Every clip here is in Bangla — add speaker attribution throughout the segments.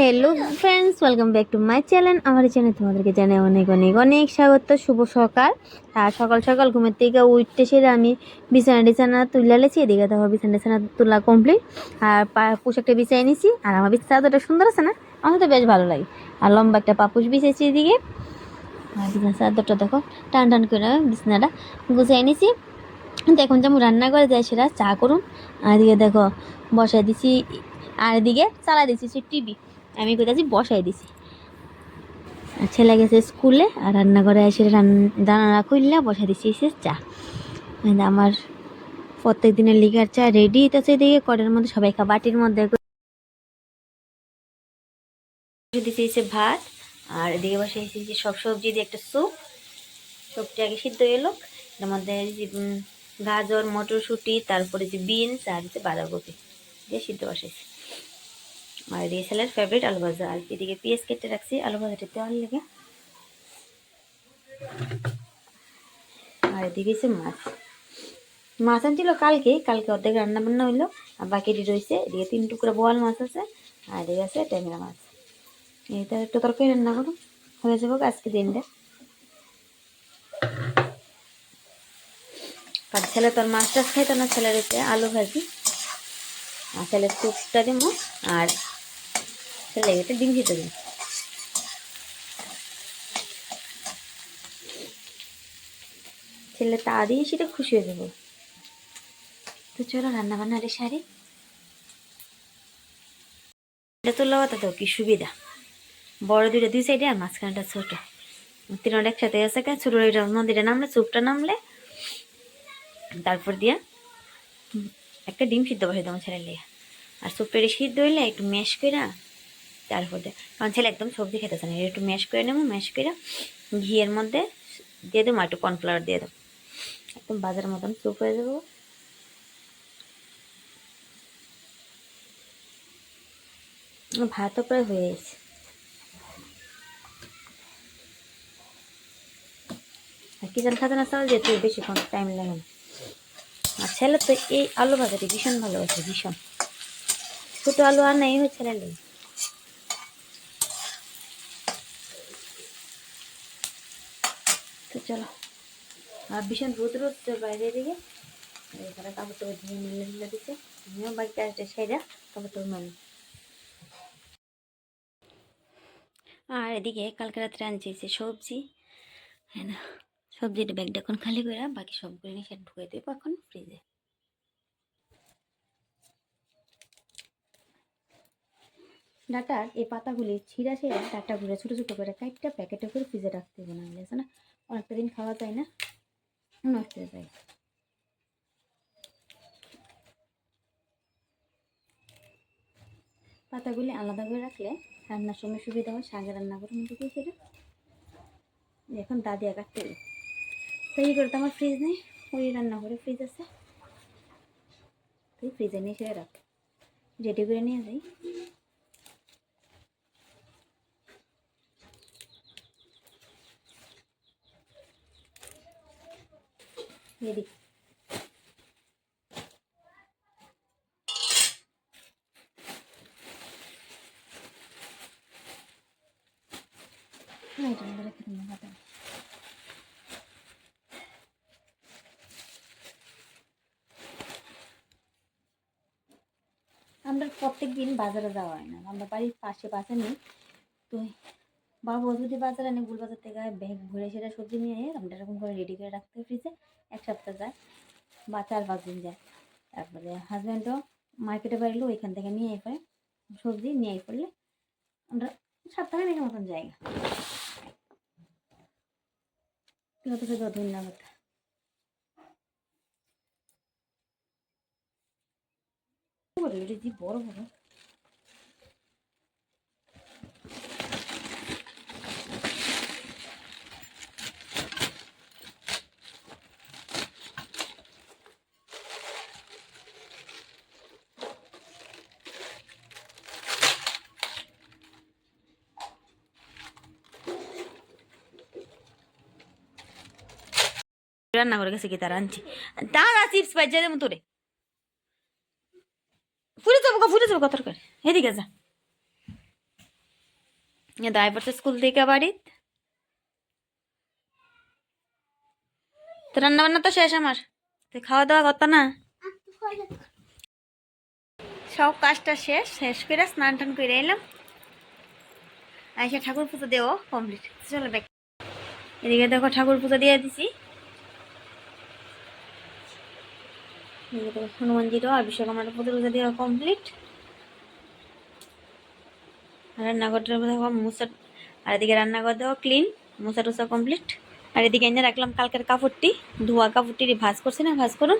Speaker 1: Hello friends welcome back to my channel আমার চ্যানেল তোমাদেরকে জানাই অনেক অনেক অনেক স্বাগত। শুভ সকাল। আর সকাল সকাল ঘুমের থেকে উঠতে সেরে আমি বিছানা টিছানা তুলে লেছি এদিকে দেখো বিছানা টিছানা তোলা কমপ্লিট আর পোশাকটা বিছাই নিছি আর আমার বিছানা সুন্দর আছে না, আমার তো বেশ ভালো লাগে। আর লম্বা একটা পাপুস বিছাইছি এদিকে। আর বিছানা চাদরটা দেখো, টান টান করে বিছানাটা গুছাই নিছি তো এখন যেমন রান্না করে যায় সেটা চা করুন। আর এদিকে দেখো, বসাই দিছি। আর এদিকে চালাই দিছি সে টিভি। আমি কোথাছি বসাই দিছি। ছেলে গেছে স্কুলে, আর রান্নাঘরে এসে রান্না খুললে বসাই দিছি এসে চা। আমার প্রত্যেক দিনের লিগার চা রেডি হইতেছে এদিকে, কড়ের মধ্যে সবাই খা, বাটির মধ্যে এসে ভাত, আর এদিকে বসে এসেছি সব সবজি দিয়ে একটা স্যুপ। স্যুপটা আগে সিদ্ধ এলো, এর মধ্যে গাজর, মটরশুঁটি, তারপরে যে বিনস, আর হচ্ছে বাঁধাকপি দিয়ে সিদ্ধ বসাইছি। এদিকে ছেলের ফেভারিট আলু ভাজা। আর এদিকে পেঁয়াজ কেটে রাখছি, আলু ভাজাটা দেওয়ার লেগে। আর এদিকে হচ্ছে মাছ। মাছ আনছিল কালকে কালকে অর্ধেক রান্না বান্না হইল, আর বাকিটি রয়েছে এদিকে তিন টুকরা বোয়াল মাছ আছে, আর এদিকে আছে ট্যাংরা মাছ। এইটা একটু তরকারি রান্না করো হয়ে যাব আজকে দিনটা। আর ছেলে তোর মাছ টাছ খাইতো না হচ্ছে আলু ভাজি। আর ছেলের স্যুপটা দিব আর ছেলে এটা ডিম সিদ্ধ দিন ছেলে তা দিয়ে সেটা খুশি হয়ে যাব। তো চলো রান্না বান্না রে সারি। এটা তো লওয়াতে তো কি সুবিধা। বড় দুইটা দুই সাইডে আর মাঝখানটা ছোট। তিনটা একসাথে আছে কে, ছোট এটা নদীটা নামলে চুপটা নামলে। তারপর দিয়া একটা ডিম সিদ্ধ বসে তোমার ছেলে আর সুপের সিদ্ধ হইলে একটু ম্যাশ করে তারপর দিয়ে কারণ ছেলে একদম সবজি খেতেছে না। একটু ম্যাশ করে নেব ম্যাশ করে ঘিয়ের মধ্যে দিয়ে দেবো, একটু কর্নফ্লাওয়ার দিয়ে দেবো। একদম বাজারের মতন স্যুপ হয়ে যাব। ভাতও প্রায় হয়ে গেছে। আর কি কিচেন খাজানা চাল যেতে বেশিক্ষণ টাইম লাগে না। আর ছেলে তো এই আলু ভাজাটি ভীষণ ভালোবাসে, ভীষণ। ছোটো আলু আর নেই হচ্ছে ছেলে লেগে তো চলো। আর ভীষণ রোদ রোদ বাইরে দিকে। এখানে কাপড় টাপড় ধুয়ে মিলে মিলে দিচ্ছে। আমিও বাড়িতে আসতে সেরা কাপড় টাপড় মেলে আর এদিকে কালকে রাত্রে আনছি সবজি। হ্যাঁ না, সবজির ব্যাগটা এখন খালি করে, বাকি সবগুলো নিয়ে সেটা ঢুকে দেবো এখন ফ্রিজে ডাটার এই পাতাগুলি ছিঁড়া ছিঁড়া ডাটাগুলো ছোটো ছোটো করে কাইটটা প্যাকেটে করে ফ্রিজে রাখতে হবে না না অনেকটা দিন খাওয়া যায় না। নষ্ট হয়ে যায় পাতাগুলি আলাদা করে রাখলে রান্নার সময় সুবিধা হয়, শাকে রান্না করে মধ্যে দিয়ে সেটা এখন দাদিয়া কাটতে হবে তো এই করে তো আমার ফ্রিজ নেই, ওই রান্না করে ফ্রিজ আছে। তুই ফ্রিজে নিয়ে সেটা রাখ। রেডি করে নিয়ে যাই। রেডি হাতে আমরা প্রত্যেক দিন বাজারে যাওয়া হয় না। আমরা বাড়ির পাশে পাশে নেই। তো বাবু যদি বাজারে নেই গুল বাজার থেকে ব্যাগ ভরে সেটা সবজি নিয়ে আমরা এরকম করে রেডি করে রাখতে ফ্রিজে এক সপ্তাহ যায় বা চার পাঁচ দিন যায়। তারপরে হাজব্যান্ডও মার্কেটে বাড়িলো ওইখান থেকে নিয়ে এসে সবজি নিয়ে এসে পড়লে আমরা সপ্তাহে মতন জায়গা। ধন্যবাদ বড় বড়? রান্না করে গেছে কি তার আনছি। দাঁড়া, চিপস বাজ্যা দেবো তোরে। ফুলে যাব ফুলে যাব কত করে। এদিকে যা। দায় স্কুল থেকে বাড়ি তো রান্না বান্না তো শেষ আমার। তুই খাওয়া দাওয়া করতো না? সব কাজটা শেষ শেষ করে স্নান টান করে এলাম। আইসা ঠাকুর পুজো দেও কমপ্লিট চলো দেখ এদিকে দেখো ঠাকুর পুজো দিয়ে দিছি এদিকে দেখো হনুমানজিরও আর বিশ্বকর্মার পুজো পুজো দেওয়া কমপ্লিট রান্নাঘরটা দেখো মুসা, আর এদিকে রান্নাঘর দেওয়া ক্লিন মুসা টুসা কমপ্লিট আর এদিকে এনে রাখলাম কালকের কাপড়টি, ধোয়া কাপড়টি ভাজ করছি না, ভাজ করুন।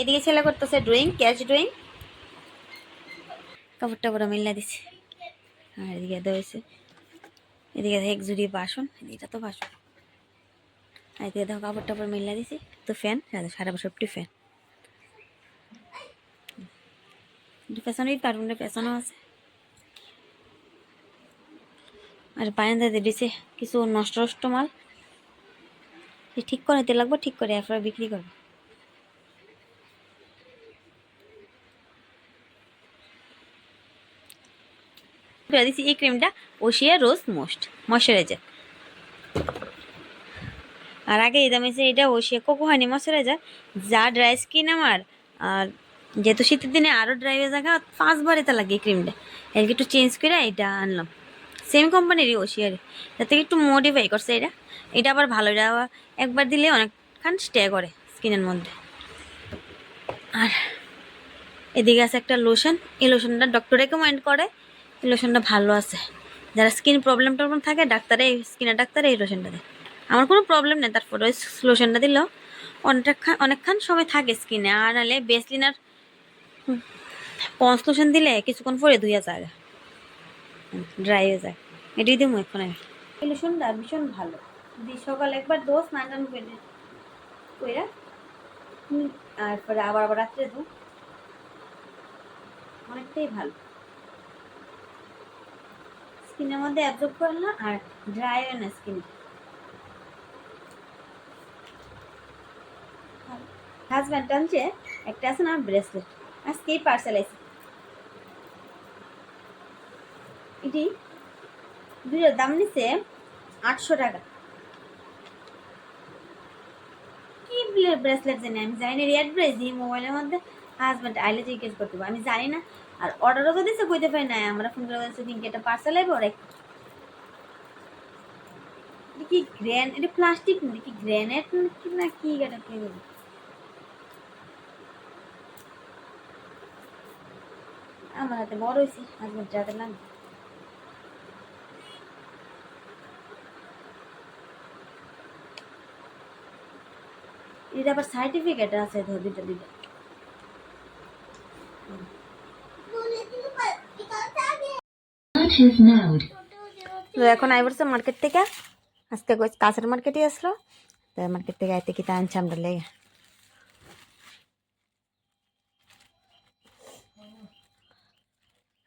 Speaker 1: এদিকে ছেলে করতেছে ড্রয়িং ক্যাচ ড্রয়িং কাপড়টা পুরো মিল্লা দিছে। আর এদিকে দেওয়া এদিকে এক জুড়ি বাসন এটা তো বাসন। এদিকে দেখো কাপড় টাপড় মিল্লা দিছি। তো ফ্যান সারা বছর বছরটি ফ্যান পেছনেই কার্টুনের পেছনেও আছে। আর বারান্দাতে দিছে কিছু নষ্ট নষ্ট মাল। ঠিক করে দিতে লাগবো, ঠিক করে এরপরে বিক্রি করব। দিছি এই ক্রিমটা ওশিয়া রোজ মোস্ট ময়শ্চারাইজার আর আগে দামে যে এটা ওশিয়া কোকো হয়নি ময়শ্চারাইজার যা ড্রাই স্কিন আমার, আর যেহেতু শীতের দিনে আরও ড্রাই হয়ে জায়গা পাঁচবার এটা লাগে ক্রিমটা এর একটু চেঞ্জ করে এটা আনলাম। সেম কোম্পানিরই ওশিয়ারে তার থেকে একটু মডিফাই করছে এটা। এটা আবার ভালো এটা একবার দিলে অনেকক্ষণ স্টে করে স্কিনের মধ্যে। আর এদিকে আছে একটা লোশন এই লোশনটা ডক্টর রেকমেন্ড করে। এই লোশনটা ভালো আছে। যারা স্কিন প্রবলেম টবলেম থাকে, ডাক্তারে স্কিনের ডাক্তারে এই লোশনটা দেয়। আমার কোনো প্রবলেম নেই, তারপরে ওই লোশনটা দিলেও অনেকক্ষণ অনেকক্ষণ সময় থাকে স্কিনে আর নাহলে বেসলিনার পন্স লোশন দিলে কিছুক্ষণ পরে ধুয়ে যায় ড্রাই হয়ে যায়। এটাই দিই এখন লোশনটা ভীষণ ভালো। দি সকালে একবার দোষ স্নান টান করে, কইরা আর পরে আবার আবার রাত্রে দু অনেকটাই ভালো। স্কিনের মধ্যে অ্যাবজর্ব করে না, আর ড্রাই হয় না স্কিন হাজব্যান্ড আনছে একটা আছে না ব্রেসলেট আজকেই পার্সেল আছে এটি দুটোর দাম নিচ্ছে আটশো টাকা। কি ব্রেসলেট জানি, আমি জানি না রেড ব্রেস দিই মোবাইলের মধ্যে হাজব্যান্ড আইলে জিজ্ঞেস করতে পারব আমি জানি না। আর অর্ডারও তো দিচ্ছে কইতে পারি না আমরা ফোন করে বলছি, দিনকে এটা পার্সেল আইবে, ওরা। কি গ্র্যান এটা প্লাস্টিক কি গ্র্যানেট না কি এটা কি বলি আমার হাতে বড় হয়েছে হাজব্যান্ড হাতে লাগবে এটা আবার সার্টিফিকেট আছে, ধর দুটো দুটো এখন আই মার্কেট থেকে। আজকে কাছের মার্কেটে আসলো। তো মার্কেট থেকে আইতে কি তা আনছি আমরা লেগে।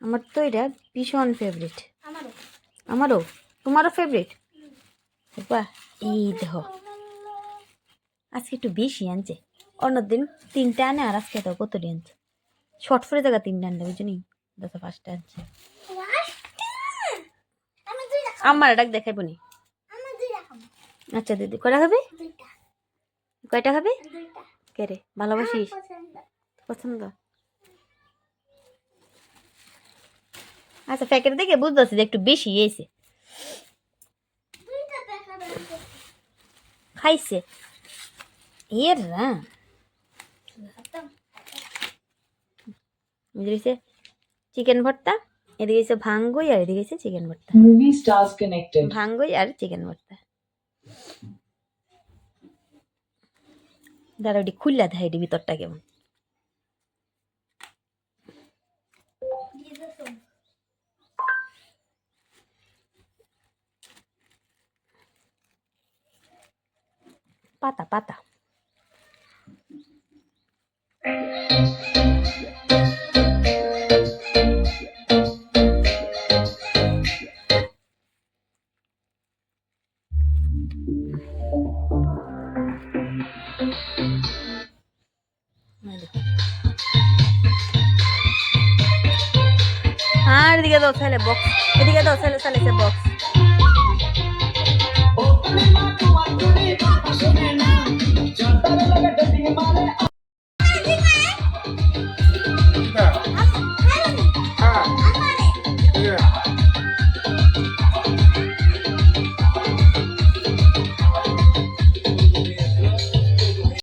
Speaker 1: আমার তো এটা ভীষণ ফেভারিট আমারও। তোমারও ফেভারিট বাহ এই দেখো। আজকে একটু বেশি আনছে। অন্যদিন তিনটা আনে আর আজকে তো কতটি আনছে? শর্ট ফ্রে জায়গা তিনটা আনতে বুঝলি দশ পাঁচটা আনছে। আমার ডাক দেখাইব নি? আচ্ছা দিদি কয়টা খাবে? কয়টা খাবে? কে রে ভালোবাসিস? পছন্দ? আচ্ছা প্যাকেট দেখে বুঝতে পারছি যে একটু বেশি এসে খাইছে। এর না। এদিকে চিকেন ভর্তা এদিকে হচ্ছে ভাঙ্গই আর এদিকে হচ্ছে চিকেন ভর্তা।
Speaker 2: Movie stars connected.
Speaker 1: ভাঙ্গই আর চিকেন ভর্তা। দাঁড়া ওটি খুললা দেয় এটি ভিতরটা কেমন। পাতা পাতা এই দেখো। এদিকে দাও ছেলে বক্স এদিকে দাও ছেলে চালিয়েছে বক্স